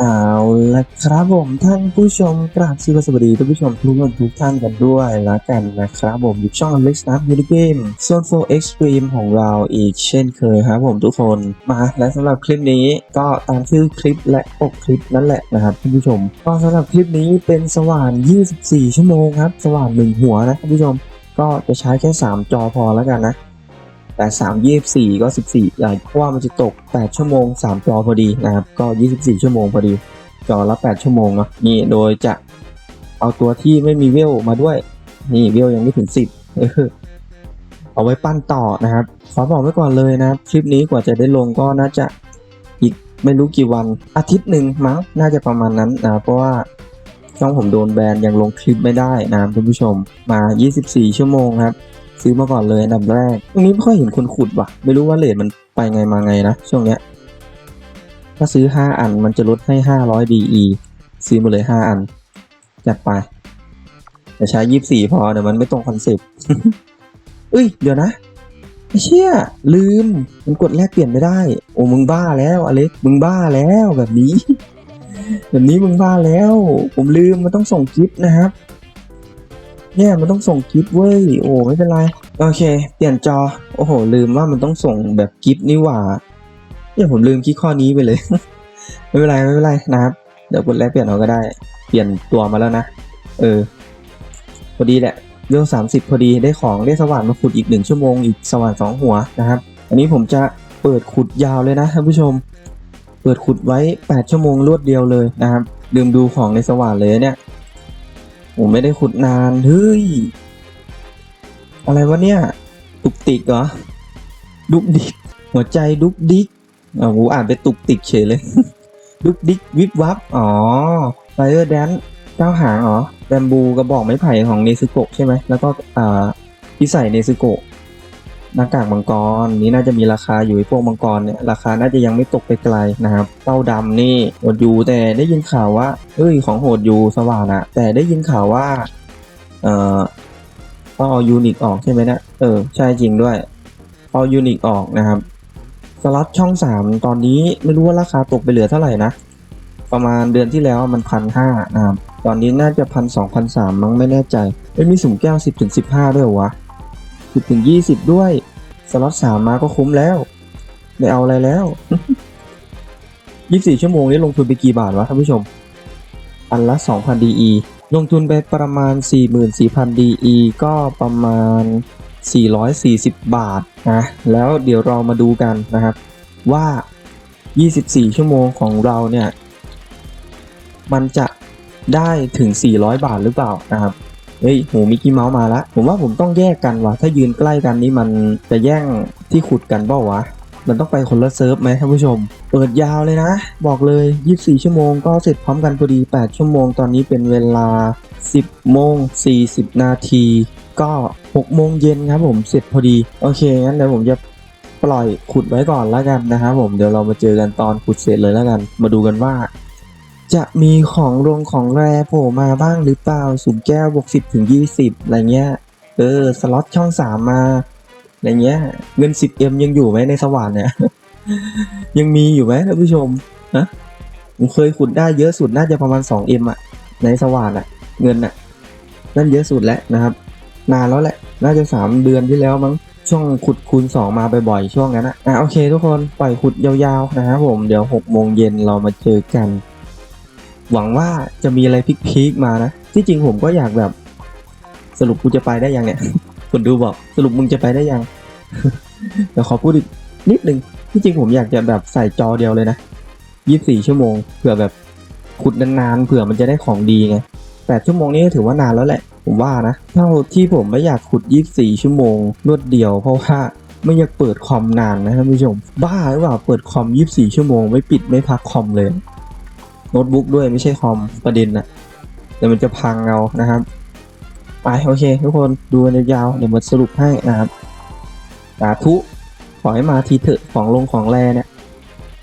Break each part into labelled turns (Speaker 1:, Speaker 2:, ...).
Speaker 1: เอาละครับผมท่านผู้ชมกราบสวัสดีท่านผู้ชมทุกคนทุกท่านกันด้วยละกันนะครับผมอยู่ช่อง Alex n a p ยูนิเกมโซน4 Extreme ของเราอีกเช่นเคยครับผมทุกคนมาและสำหรับคลิปนี้ก็ตามชื่อคลิปและปกคลิปนั่นแหละนะครับท่านผู้ชมก็สำหรับคลิปนี้เป็นสว่าน 24 ชั่วโมงครับ สว่านหนึ่งหัวนะท่านผู้ชม ก็จะใช้แค่ 3 จอพอแล้วกันนะ แต่3 24ก็14อย่างเพราะว่ามันจะตก8ชั่วโมง3จอพอดีนะครับ ก็24ชั่วโมงพอดี จอละ8ชั่วโมงเนาะ นี่ โดยจะเอาตัวที่ไม่มีเวลมาด้วย นี่เวลยังไม่ถึง10เออเอาไว้ปั้นต่อนะครับ ขอบอกไว้ก่อนเลยนะครับคลิปนี้กว่าจะได้ลงก็น่าจะอีกไม่รู้กี่วัน อาทิตย์หนึ่งมั้ง น่าจะประมาณนั้นนะ เพราะว่าช่องผมโดนแบนยังลงคลิปไม่ได้นะครับท่านผู้ชมมา 24 ชั่วโมงครับ ซื้อมาก่อนเลยอันดับแรก ตรงนี้ไม่ค่อยเห็นคนขุดว่ะ ไม่รู้ว่าเลทมันไปไงมาไงนะ ช่วงเนี้ย ถ้าซื้อ 5 อันมันจะลดให้ 500 DE ซื้อมาเลย 5 อัน จัดไป แต่ใช้ 24 พอเดี๋ยวมันไม่ตรงคอนเซ็ปต์เอ้ย เดี๋ยวนะไอ้เชี่ย ลืม มันกดแลกเปลี่ยนไม่ได้ โอ้ มึงบ้าแล้วอเล็ก มึงบ้าแล้วแบบนี้ แบบนี้มึงบ้าแล้ว ผมลืมมันต้องส่งกิฟต์นะครับ เนี่ยมันต้องส่งกิฟต์เว้ย โอ้ไม่เป็นไร โอเค เปลี่ยนจอ โอ้โห ลืมว่ามันต้องส่งแบบกิฟต์นี่หว่า เนี่ยผมลืมคิดข้อนี้ไปเลย ไม่เป็นไรไม่เป็นไรนะครับ เดี๋ยวกดแลกเปลี่ยนเอาก็ได้ เปลี่ยนตัวมาแล้วนะ เออ พอดีแหละเรื่องสามพอดีได้ของได้สว่านมาขุดอีกหนึ่งชั่วโมงอีกสว่านสองหัวนะครับ อันนี้ผมจะเปิดขุดยาวเลยนะท่านผู้ชม เปิดขุดไว้แปดชั่วโมงรวดเดียวเลยนะครับลืมดูของในสว่านเลยเนี่ย ผมไม่ได้ขุดนาน เฮ้ย อะไรวะเนี่ย ตุกติกเหรอ ดุกดิก หัวใจดุกดิกอ๋อกูอ่านไปตุกติกเฉยเลย ดุกดิกวิบวับ อ๋อไฟเออร์แดนเก้าหางเหรอแบมบูกระบอกไม้ไผ่ของเนซึโกะใช่ไหม แล้วก็อ่าพิใส่เนซึโกะ หน้ากากมังกรนี้น่าจะมีราคาอยู่ไอ้พวกมังกรเนี่ยราคาน่าจะยังไม่ตกไปไกลนะครับเต้าดำนี่โหดอยู่แต่ได้ยินข่าวว่าเอ้ยของโหดอยู่สว่านอะแต่ได้ยินข่าวว่าเอ่อต้องเอายูนิคออกใช่ไหมนะเออใช่จริงด้วยเอายูนิคออกนะครับสล็อตช่องสามตอนนี้ไม่รู้ว่าราคาตกไปเหลือเท่าไหร่นะประมาณเดือนที่แล้วมันพันห้านะครับตอนนี้น่าจะพันสองพันสามมั้งไม่แน่ใจไม่มีสุ่มแก้วสิบถึงสิบห้าด้วยวะ สิบถึงยี่สิบด้วย สล็อตสามมาก็คุ้มแล้ว ไม่เอาอะไรแล้วยี่สี่ชั่วโมงนี้ลงทุนไปกี่บาทวะท่านผู้ชม อันละสองพันดีลงทุนไปประมาณสี่หมื่นสี่พันดีก็ประมาณ 440 บาทนะแล้วเดี๋ยวเรามาดูกันนะครับ ว่า 24 ชั่วโมงของเราเนี่ย มันจะได้ถึง 400 บาทหรือเปล่านะครับ เฮ้ยหูมิกกี้เมาส์มาแล้วผมว่าผมต้องแยกกันว่ะถ้ายืนใกล้กันนี่มันจะแย่งที่ขุดกันเปล่าวะมันต้องไปคนละเซิร์ฟไหมท่านผู้ชม เปิดยาวเลยนะ บอกเลย 24 ชั่วโมงก็เสร็จพร้อมกันพอดี 8 ชั่วโมงตอนนี้เป็นเวลา 10 โมง 40 นาที ก็ 6 โมงเย็นครับผมเสร็จพอดี โอเค งั้นเดี๋ยวผมจะปล่อยขุดไว้ก่อนแล้วกันนะครับผมเดี๋ยวเรามาเจอกันตอนขุดเสร็จเลยแล้วกัน มาดูกันว่า จะมีของลงของแรโผล่มาบ้างหรือเปล่าสุ่มแก้วบวก10ถึง20อะไรเงี้ย เออ สล็อตช่องสามมาอะไรเงี้ย เงิน 10M ยังอยู่ไหมในสว่านเนี่ย ยังมีอยู่ไหมท่านผู้ชมฮะผมเคยขุดได้เยอะสุดน่าจะประมาณ 2M อะในสว่านอะเงินอะนั่นเยอะสุดแล้วนะครับ นานแล้วแหละ น่าจะ3เดือนที่แล้วมั้งช่วงขุดคูณ 2 มาบ่อยๆช่วงนั้นนะอะโอเคทุกคนปล่อยขุดยาวๆนะครับผมเดี๋ยว6โมงเย็นเรามาเจอกัน หวังว่าจะมีอะไรพีคๆมานะที่จริงผมก็อยากแบบ สรุปกูจะไปได้ยังเนี่ยคนดูบอกสรุปมึงจะไปได้ยังเดี๋ยวขอพูดอีกนิดนึงที่จริงผมอยากจะแบบใส่จอเดียวเลยนะ24ชั่วโมงเผื่อแบบขุดนานๆเผื่อมันจะได้ของดีไง8ชั่วโมงนี้ถือว่านานแล้วแหละ ผมว่านะ เท่าที่ผมไม่อยากขุด24ชั่วโมงรวดเดียวเพราะว่าไม่อยากเปิดคอมนานนะท่านผู้ชม บ้าหรือเปล่าเปิดคอม24ชั่วโมง ไม่ปิดไม่พักคอมเลย โน้ตบุ๊กด้วยไม่ใช่คอมประเด็นนะเดี๋ยวมันจะพังเอานะครับ ไปโอเค ทุกคนดูกันยาวๆเดี๋ยวมาสรุปให้นะครับสาธุขอให้มาทีเถอะของลงของแรเนี่ย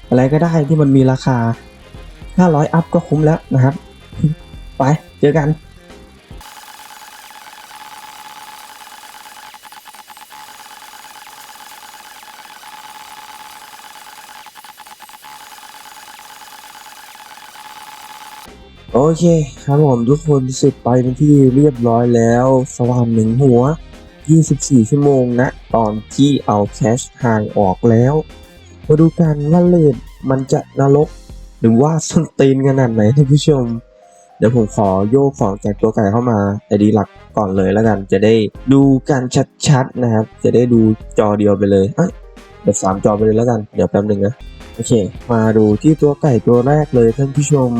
Speaker 1: อะไรก็ได้ที่มันมีราคา 500 อัพก็คุ้มแล้วนะครับ ไปเจอกัน โอ เคครับผมทุกคนเสร็จไปเป็นที่เรียบร้อยแล้วสว่างหนึ่งหัว 24 ชั่วโมงนะ ตอนที่เอาแคชไฮออกแล้ว มาดูกันว่าเลดมันจะนรก หรือว่าส้นตีนขนาดไหนท่านผู้ชม เดี๋ยวผมขอโยกของจากตัวไก่เข้ามาไอดีหลักก่อนเลยแล้วกัน จะได้ดูกันชัดๆนะครับ จะได้ดูจอเดียวไปเลยเอ้ยเดี๋ยวสามจอไปเลยแล้วกัน เดี๋ยวแป๊บหนึ่งนะ โอเค มาดูที่ตัวไก่ตัวแรกเลยท่านผู้ชม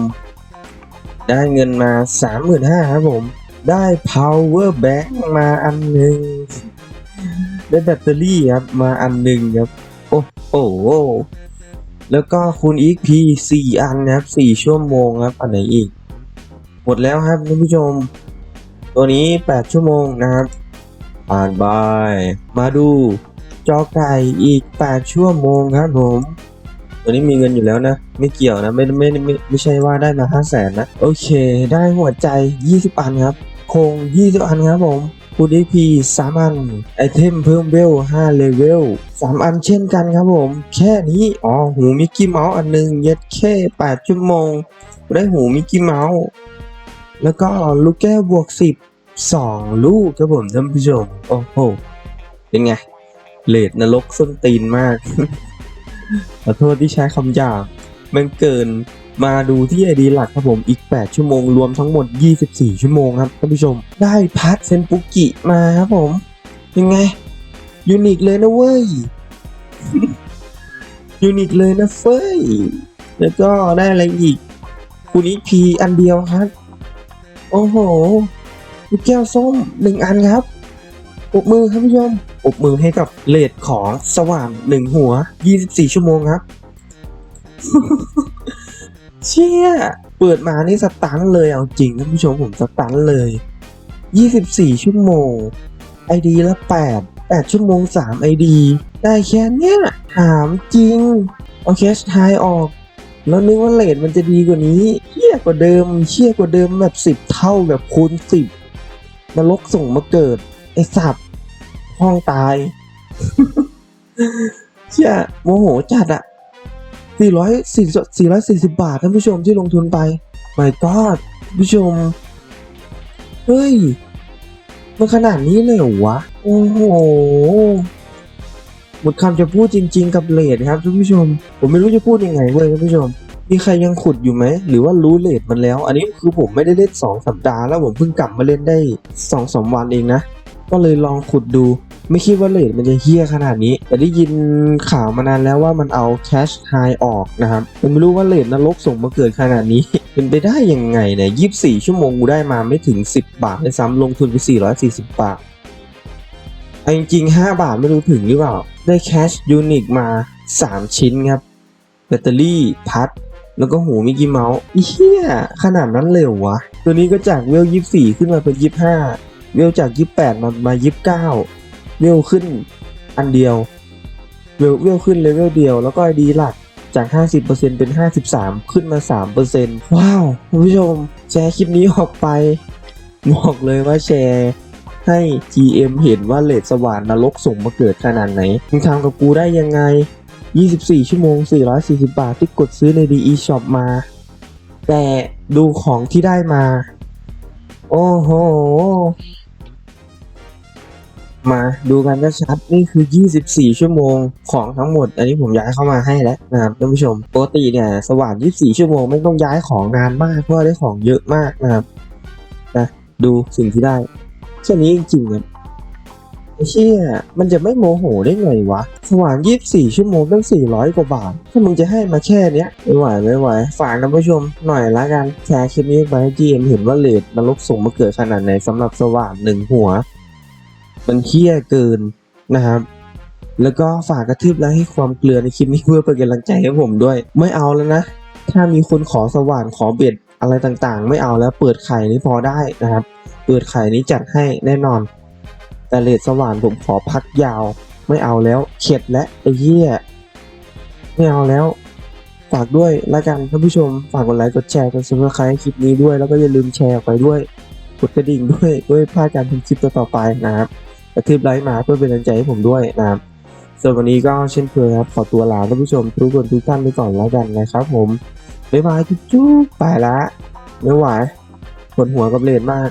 Speaker 1: ได้เงินมาสามหมื่นห้าครับผม ได้ power bank มาอันหนึ่ง ได้แบตเตอรี่ครับ มาอันหนึ่งครับ โอ้โห แล้วก็คูณ XP สี่อันนะครับสี่ชั่วโมงครับ อันไหนอีก หมดแล้วครับท่านผู้ชม ตัวนี้ 8 ชั่วโมงนะครับผ่านไปมาดูจอไก่อีก 8 ชั่วโมงครับผม วนี้มีเงินอยู่แล้วนะ ไม่เกี่ยวนะ ไม่ไม่ไม่ไม่ไม่ใช่ว่าได้มา5 0 0แสนนะ โอเค ได้หัวใจ 20 อันครับ โคง 20 อันครับผมคูณ XP 3อัน ไอเทมเพิ่มเวล5เลเวล3อันเช่นกันครับผม แค่นี้ อ๋อ หูมิกกี้เมาส์อันหนึง เย็ดแค่8ชั่วโมง ได้หูมิกกี้เมาส์ แล้วก็ลูกแก้วบวก10 2ลูกครับผมท่านผู้ชม โอ้โห เป็นไงเลดนรกส้นตีนมาก ขอโทษที่ใช้คำหยาบมันเกินมาดูที่ไอดีหลักครับผมอีก 8 ชั่วโมง รวมทั้งหมด 24 ชั่วโมงครับท่านผู้ชม ได้พัดเซนปุกิมาครับผม ยังไง ยูนิคเลยนะเว้ย ยูนิคเลยนะเฟ้ย แล้วก็ได้อะไรอีกคูนี้พีอันเดียวครับ โอ้โหลูกแก้วส้มหนึ่งอันครับ ปรบมือครับผู้ชมปรบมือให้กับเลดของสว่างหนึ่งหัว 24 ชั่วโมงครับ เชี่ย เปิดมานี่สตันเลยเอาจริงท่านผู้ชมผมสตันเลย 24 ชั่วโมงไอดีละ 8 8 ชั่วโมง3ไอดีได้แค่เนี้ยถามจริง โอเคสไทออก แล้วนึกว่าเลทมันจะดีกว่านี้เชี่ยกว่าเดิมเชี่ยกว่าเดิมแบบสิบเท่าแบบคูณสิบนรกส่งมาเกิด ไอ้สับห้องตายเชี่ยโมโหจัดอะสี่ร้อยสี่สี่ร้อยสี่สิบบาทท่านผู้ชมที่ลงทุนไป my god ผู้ชม เฮ้ย มันขนาดนี้เลยเหรอวะ โอ้โห หมดคำจะพูดจริง ๆ กับเลดครับท่านผู้ชม ผมไม่รู้จะพูดยังไงเว้ยท่านผู้ชม มีใครยังขุดอยู่ไหม หรือว่ารู้เลดมันแล้ว อันนี้คือผมไม่ได้เล่นสองสัปดาห์แล้วผมเพิ่งกลับมาเล่นได้สองสามวันเองนะ ก็เลยลองขุดดู ไม่คิดว่าเลดมันจะเฮี้ยขนาดนี้ แต่ได้ยินข่าวมานานแล้วว่ามันเอาแคชไฮออกนะครับผมไม่รู้ว่าเลดนรกส่งมาเกิดขนาดนี้ เป็นไปได้ยังไงเนี่ยยี่สิบสี่ชั่วโมงกูได้มาไม่ถึงสิบบาทเลยซ้ำลงทุนไปสี่ร้อยสี่สิบบาทเอาจริงๆ5บาทไม่รู้ถึงหรือเปล่า ได้แคชยูนิคมา 3 ชิ้นครับ แบตเตอรี่พัด แล้วก็หูมิกกี้เมาส์เหี้ยขนาดนั้นเลยเหรอวะ ตัวนี้ก็จากเวล 24 ขึ้นมาเป็น 25 เวลจาก 28 มามา 29 เวลขึ้นอันเดียว เวลเวลขึ้นเลเวลเดียว แล้วก็ไอดีหลักจาก 50%เป็น 53 ขึ้นมา 3%ว้าวคุณผู้ชม แชร์คลิปนี้ออกไป บอกเลยว่าแชร์ให้ GM เห็นว่าเลดสว่านนรกส่งมาเกิดขนาดไหนมึงทำกับกูได้ยังไง 24 ชั่วโมง 440 บาทที่กดซื้อใน DE Shop มา แต่ดูของที่ได้มา โอ้โห มาดูกันชัดๆนี่คือ 24 ชั่วโมงของทั้งหมด อันนี้ผมย้ายเข้ามาให้แล้วนะครับท่านผู้ชมปกติเนี่ยสว่าน24 ชั่วโมงไม่ต้องย้ายของนานมากเพราะได้ของเยอะมากนะครับนะดูสิ่งที่ได้แค่นนี้จริงๆครับไอ้เชี่ยมันจะไม่โมโหได้ไงวะ สว่างยี่สี่ชั่วโมงตั้งสี่ร้อยกว่าบาท ถ้ามึงจะให้มาแค่เนี้ยไม่ไหวไม่ไหว ฝากนผู้ชมหน่อยละกัน แชร์คลิปนี้ไปให้จีเอ็มเห็นว่าเลดนรกส่งมาเกิดขนาดไหนสำหรับสว่างหนึ่งหัว มันเคี้ยเกินนะครับ แล้วก็ฝากกระทืบไลค์ให้ความเกลือในคลิปนี้เพื่อเป็นกำลังใจให้ผมด้วย ไม่เอาแล้วนะ ถ้ามีคนขอสว่านขอเบ็ดอะไรต่างๆ ไม่เอาแล้วเปิดไข่นี่พอได้นะครับ เปิดไข่นี้จัดให้แน่นอน แต่เลดสว่านผมขอพักยาว ไม่เอาแล้วเข็ดและไอ้เหี้ยไม่เอาแล้วฝากด้วยละกันท่านผู้ชมฝากกดไลค์กดแชร์กดซับสไครต์คลิปนี้ด้วย แล้วก็อย่าลืมแชร์ออกไปด้วย กดกระดิ่งด้วยด้วยพลาดการทำคลิปต่อๆไปนะครับ กระทืบไลค์มาเพื่อเป็นกำลังใจให้ผมด้วยนะครับส่วนวันนี้ก็เช่นเคยครับขอตัวลาท่านผู้ชมทุกคนทุกท่านไปก่อนแล้วกันนะครับ ผมบ๊ายบายจุ๊บๆไปละไม่ไหวปวดหัวกับเลนมาก